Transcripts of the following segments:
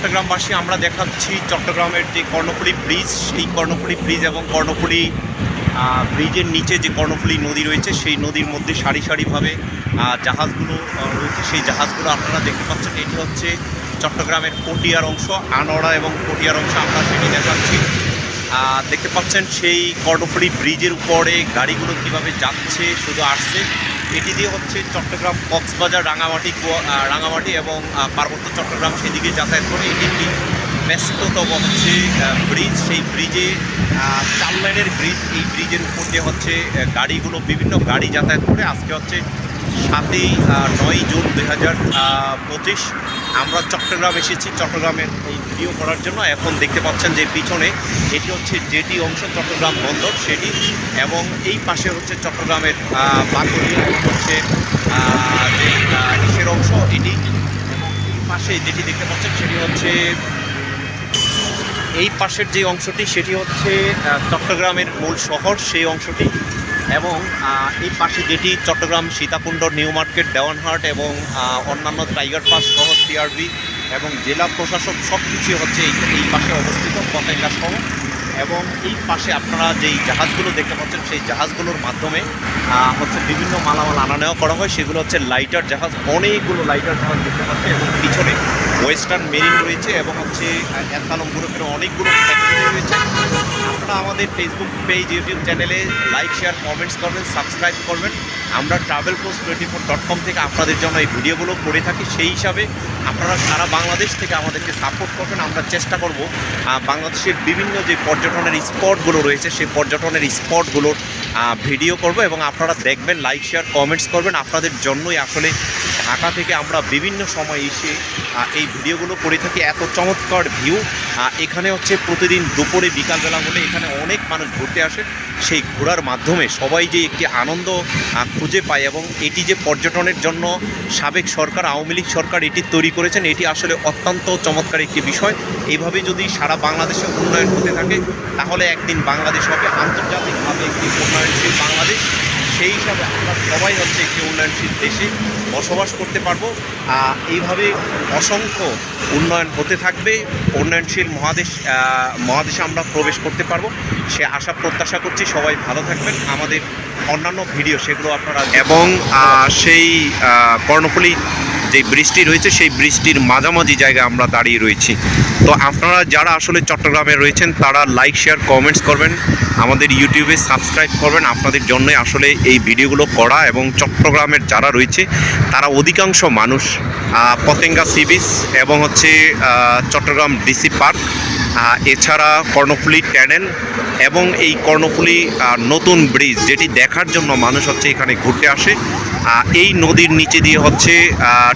চট্টগ্রামবাসী, আমরা দেখাচ্ছি চট্টগ্রামের যে কর্ণফুলী ব্রিজ, সেই কর্ণফুলী ব্রিজ এবং কর্ণফুলী ব্রিজের নিচে যে কর্ণফুলী নদী রয়েছে, সেই নদীর মধ্যে সারি সারিভাবে জাহাজগুলো রয়েছে। সেই জাহাজগুলো আপনারা দেখতে পাচ্ছেন, এটি হচ্ছে চট্টগ্রামের পটিয়ার অংশ, আনোয়ারা এবং পটিয়ার অংশ আমরা সেটি দেখাচ্ছি। দেখতে পাচ্ছেন, সেই কর্ণফুলী ব্রিজের উপরে গাড়িগুলো কীভাবে যাচ্ছে, শুধু আসছে। এটি দিয়ে হচ্ছে চট্টগ্রাম কক্সবাজার, রাঙামাটি রাঙামাটি এবং পার্বত্য চট্টগ্রাম সেদিকে যাতায়াত করে এটি একটি ব্যস্ততম হচ্ছে ব্রিজ সেই ব্রিজে চার লাইনের ব্রিজ এই ব্রিজের উপর দিয়ে হচ্ছে গাড়িগুলো, বিভিন্ন গাড়ি যাতায়াত করে। আজকে হচ্ছে সাতই নয় জুন দুই হাজার পঁচিশ। আমরা চট্টগ্রাম এসেছি। চট্টগ্রামের এই ভিডিও করার জন্য এখন দেখতে পাচ্ছেন যে পিছনে এটি হচ্ছে যেটি অংশ, চট্টগ্রাম বন্দর সেটি, এবং এই পাশে হচ্ছে চট্টগ্রামের এবং হচ্ছে যে ইসের অংশ, এটি। এবং এই পাশে যেটি দেখতে পাচ্ছেন সেটি হচ্ছে, এই পাশের যে অংশটি, সেটি হচ্ছে চট্টগ্রামের মূল শহর। সেই অংশটি এবং এই পাশে যেটি চট্টগ্রাম সীতাকুণ্ড, নিউ মার্কেট, দেওয়ানহাট এবং অন্যান্য টাইগার পাস সহ সিআরবি এবং জেলা প্রশাসক সব কিছুই হচ্ছে এই এই পাশে অবস্থিত পতেঙ্গা সহ। এবং এই পাশে আপনারা যেই জাহাজগুলো দেখতে পাচ্ছেন, সেই জাহাজগুলোর মাধ্যমে হচ্ছে বিভিন্ন মালামাল আনা নেওয়া করা হয়। সেগুলো হচ্ছে লাইটার জাহাজ, অনেকগুলো লাইটার জাহাজ দেখতে পাচ্ছেন এবং পিছনে ওয়েস্টার্ন মেরিন রয়েছে এবং হচ্ছে অ্যাথালম গ্রুপের অনেকগুলো ফ্যাক্টরি রয়েছে। আপনারা আমাদের ফেসবুক পেজ ইউটিউব চ্যানেলে লাইক শেয়ার কমেন্টস করবেন সাবস্ক্রাইব করবেন। আমরা travel post twenty four dot com থেকে আপনাদের জন্য এই ভিডিওগুলো করে থাকি। সেই হিসাবে আপনারা সারা বাংলাদেশ থেকে আমাদেরকে সাপোর্ট করবেন। আমরা চেষ্টা করব বাংলাদেশের বিভিন্ন যে পর্যটনের স্পটগুলো রয়েছে, সেই পর্যটনের স্পটগুলোর ভিডিও করব এবং আপনারা দেখবেন লাইক শেয়ার কমেন্টস করবেন আপনাদের জন্যই আসলে ঢাকা থেকে আমরা বিভিন্ন সময় এসে এই ভিডিওগুলো করে থাকি। এত চমৎকার ভিউ এখানে হচ্ছে প্রতিদিন দুপুরে, বিকালবেলা হলে এখানে অনেক মানুষ ঘুরতে আসে। সেই ঘোরার মাধ্যমে সবাই যে একটি আনন্দ খুঁজে পায় এবং এটি যে পর্যটনের জন্য সাবেক সরকার, আওয়ামী লীগ সরকার এটি তৈরি করেছেন, এটি আসলে অত্যন্ত চমৎকার একটি বিষয়। এভাবে যদি সারা বাংলাদেশে উন্নয়ন হতে থাকে, তাহলে একদিন বাংলাদেশ হবে আন্তর্জাতিকভাবে একটি উন্নয়নশীল বাংলাদেশ। সেই হিসাবে আমরা সবাই হচ্ছে একটি উন্নয়নশীল দেশে বসবাস করতে পারব। এইভাবে অসংখ্য উন্নয়ন হতে থাকবে। উন্নয়নশীল মহাদেশ মহাদেশে আমরা প্রবেশ করতে পারব। সে আশা প্রত্যাশা করছি সবাই ভালো থাকবেন। আমাদের অন্যান্য ভিডিও, সেগুলো আপনারা এবং সেই কর্ণফুলী যে বৃষ্টি রয়েছে, সেই বৃষ্টির মাঝামাঝি জায়গায় আমরা দাঁড়িয়ে রয়েছি। তো আপনারা যারা আসলে চট্টগ্রামে রয়েছেন, তারা লাইক শেয়ার কমেন্টস করবেন। আমাদের ইউটিউবে সাবস্ক্রাইব করবেন। আপনাদের জন্যই আসলে এই ভিডিওগুলো করা এবং চট্টগ্রামের যারা রয়েছে, তারা অধিকাংশ মানুষ পতেঙ্গা সি বিচ এবং হচ্ছে চট্টগ্রাম ডিসি পার্ক এছাড়া কর্ণফুলী ট্যানেল এবং এই কর্ণফুলী নতুন ব্রিজ, যেটি দেখার জন্য মানুষ হচ্ছে এখানে ঘুরতে আসে। এই নদীর নিচে দিয়ে হচ্ছে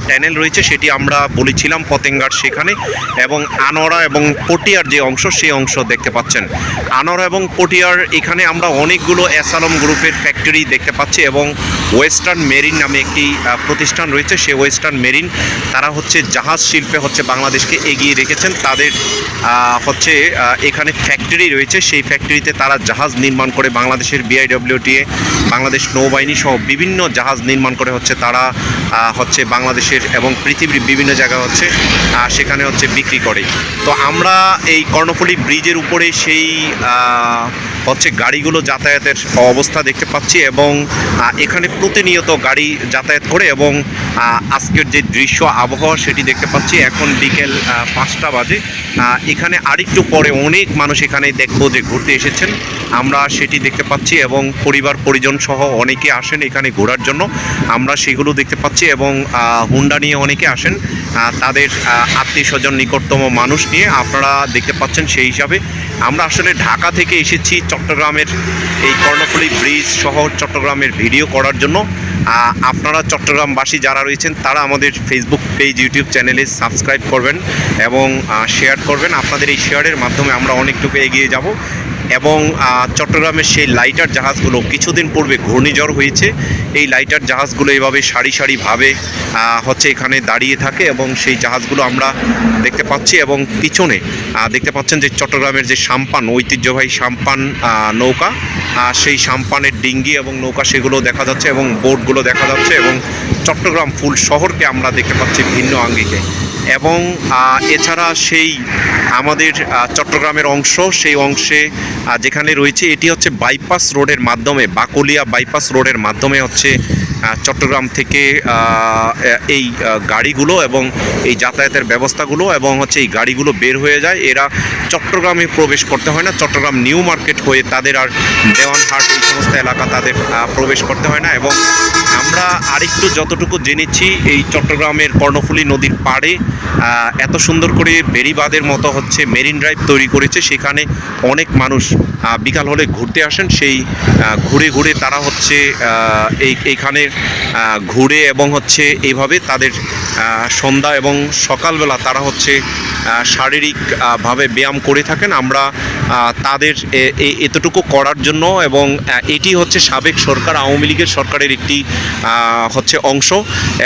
ট্যানেল রয়েছে, সেটি আমরা বলেছিলাম পতেঙ্গার সেখানে, এবং আনোয়ারা এবং পটিয়ার যে অংশ সেই অংশ দেখতে পাচ্ছেন। আনোয়ারা এবং পটিয়ার এখানে আমরা অনেকগুলো অ্যাসালম গ্রুপের ফ্যাক্টরি দেখতে পাচ্ছি, এবং ওয়েস্টার্ন মেরিন নামে একটি প্রতিষ্ঠান রয়েছে, সে ওয়েস্টার্ন মেরিন। তারা হচ্ছে জাহাজ শিল্পে হচ্ছে বাংলাদেশকে এগিয়ে রেখেছেন। তাদের হচ্ছে এখানে ফ্যাক্টরি রয়েছে, সেই ফ্যাক্টরিতে তারা জাহাজ নির্মাণ করে বাংলাদেশের বিআইডব্লিউটিএ বাংলাদেশ নৌবাহিনী সহ বিভিন্ন জাহাজ নির্মাণ করে হচ্ছে তারা হচ্ছে বাংলাদেশের এবং পৃথিবীর বিভিন্ন জায়গা হচ্ছে সেখানে হচ্ছে বিক্রি করে। তো আমরা এই কর্ণফুলী ব্রিজের উপরে সেই হচ্ছে গাড়িগুলো যাতায়াতের অবস্থা দেখতে পাচ্ছি এবং এখানে প্রতিনিয়ত গাড়ি যাতায়াত করে এবং আজকের যে দৃশ্য আবহাওয়া সেটি দেখতে পাচ্ছি। এখন বিকেল পাঁচটা বাজে। এখানে আরেকটু পরে অনেক মানুষ এখানে দেখব যে ঘুরতে এসেছেন। আমরা সেটি দেখতে পাচ্ছি এবং পরিবার, পরিজন সহ অনেকে আসেন এখানে ঘোরার জন্য। আমরা সেগুলো দেখতে পাচ্ছি এবং হুন্ডা নিয়ে অনেকে আসেন। তাদের আত্মীয় স্বজন নিকটতম মানুষ নিয়ে আপনারা দেখতে পাচ্ছেন সেই হিসাবে। আমরা আসলে ঢাকা থেকে এসেছি চট্টগ্রামের এই কর্ণফুলি ব্রিজ শহর চট্টগ্রামের ভিডিও করার জন্য। আপনারা চট্টগ্রামবাসী যারা রয়েছেন, তারা আমাদের ফেসবুক পেজ ইউটিউব চ্যানেলে সাবস্ক্রাইব করবেন এবং শেয়ার করবেন। আপনাদের এই শেয়ারের মাধ্যমে আমরা অনেকটুকু এগিয়ে যাব। এবং চট্টগ্রামের সেই লাইটার জাহাজগুলো কিছুদিন পূর্বে ঘূর্ণিঝড় হয়েছে। এই লাইটার জাহাজগুলো এভাবে সারি সারিভাবে হচ্ছে এখানে দাঁড়িয়ে থাকে এবং সেই জাহাজগুলো আমরা দেখতে পাচ্ছি এবং পিছনে দেখতে পাচ্ছেন যে চট্টগ্রামের যে সাম্পান, ঐতিহ্যবাহী সাম্পান নৌকা সেই সাম্পানের ডিঙ্গি এবং নৌকা সেগুলো দেখা যাচ্ছে এবং বোটগুলো দেখা যাচ্ছে এবং চট্টগ্রাম ফুল শহরকে আমরা দেখতে পাচ্ছি ভিন্ন আঙ্গিকে। এবং এছাড়া সেই আমাদের চট্টগ্রামের অংশ, সেই অংশে যেখানে রয়েছে, এটি হচ্ছে বাইপাস রোডের মাধ্যমে, বাকলিয়া বাইপাস রোডের মাধ্যমে হচ্ছে চট্টগ্রাম থেকে এই গাড়িগুলো এবং এই যাতায়াতের ব্যবস্থাগুলো এবং হচ্ছে এই গাড়িগুলো বের হয়ে যায়। এরা চট্টগ্রামে প্রবেশ করতে হয় না, চট্টগ্রাম নিউ মার্কেট হয়ে তাদের আর দেওয়ানহাট এই সমস্ত এলাকা তাদের প্রবেশ করতে হয় না এবং আমরা আরেকটু যতটুকু জেনেছি, এই চট্টগ্রামের কর্ণফুলী নদীর পাড়ে এত সুন্দর করে বেরিবাদের মতো হচ্ছে মেরিন ড্রাইভ তৈরি করেছে। সেখানে অনেক মানুষ বিকাল হলে ঘুরতে আসেন। সেই ঘুরে ঘুরে তারা হচ্ছে এই, এইখানের ঘুরে এবং হচ্ছে এইভাবে তাদের সন্ধ্যা এবং সকালবেলা তারা হচ্ছে আহ, শারীরিক আহ, ভাবে ব্যায়াম করে থাকেন। আমরা তাদের এতটুকু করার জন্য এবং এটি হচ্ছে সাবেক সরকার, আওয়ামী লীগের সরকারের একটি হচ্ছে অংশ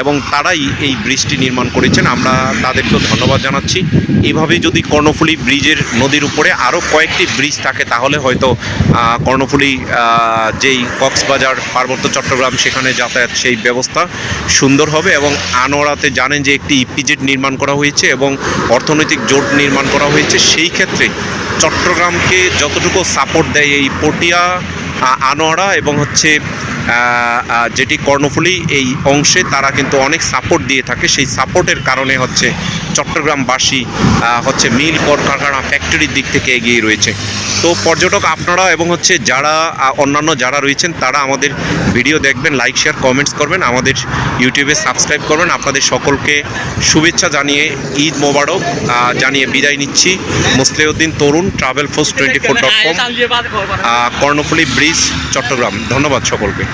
এবং তারাই এই ব্রিজটি নির্মাণ করেছেন। আমরা তাদেরকেও ধন্যবাদ জানাচ্ছি। এভাবে যদি কর্ণফুলী ব্রিজের নদীর উপরে আরও কয়েকটি ব্রিজ থাকে, তাহলে হয়তো কর্ণফুলী যেই কক্সবাজার, পার্বত্য চট্টগ্রাম, সেখানে যাতায়াত সেই ব্যবস্থা সুন্দর হবে এবং আনোয়ারাতে জানেন যে একটি ইপিজেড নির্মাণ করা হয়েছে এবং অর্থনৈতিক জোট নির্মাণ করা হয়েছে। সেই ক্ষেত্রে চট্টগ্রামকে যতটুকু সাপোর্ট দেয় এই পটিয়া আনোয়ারা এবং হচ্ছে যেটি কর্ণফুলী এই অংশে তারা কিন্তু অনেক সাপোর্ট দিয়ে থাকে। সেই সাপোর্টের কারণে হচ্ছে চট্টগ্রামবাসী হচ্ছে মিল কলকারখানা ফ্যাক্টরির দিক থেকে এগিয়ে রয়েছে। তো পর্যটক আপনারা এবং হচ্ছে যারা অন্যান্য যারা রয়েছেন, তারা আমাদের ভিডিও দেখবেন লাইক শেয়ার কমেন্টস করবেন, আমাদের ইউটিউবে সাবস্ক্রাইব করবেন। আপনাদের সকলকে শুভেচ্ছা জানিয়ে ঈদ মোবারক জানিয়ে বিদায় নিচ্ছি। Musliuddin Tarun travel force twenty four dot com Karnaphuli bridge, Chittagong. ধন্যবাদ সকলকে।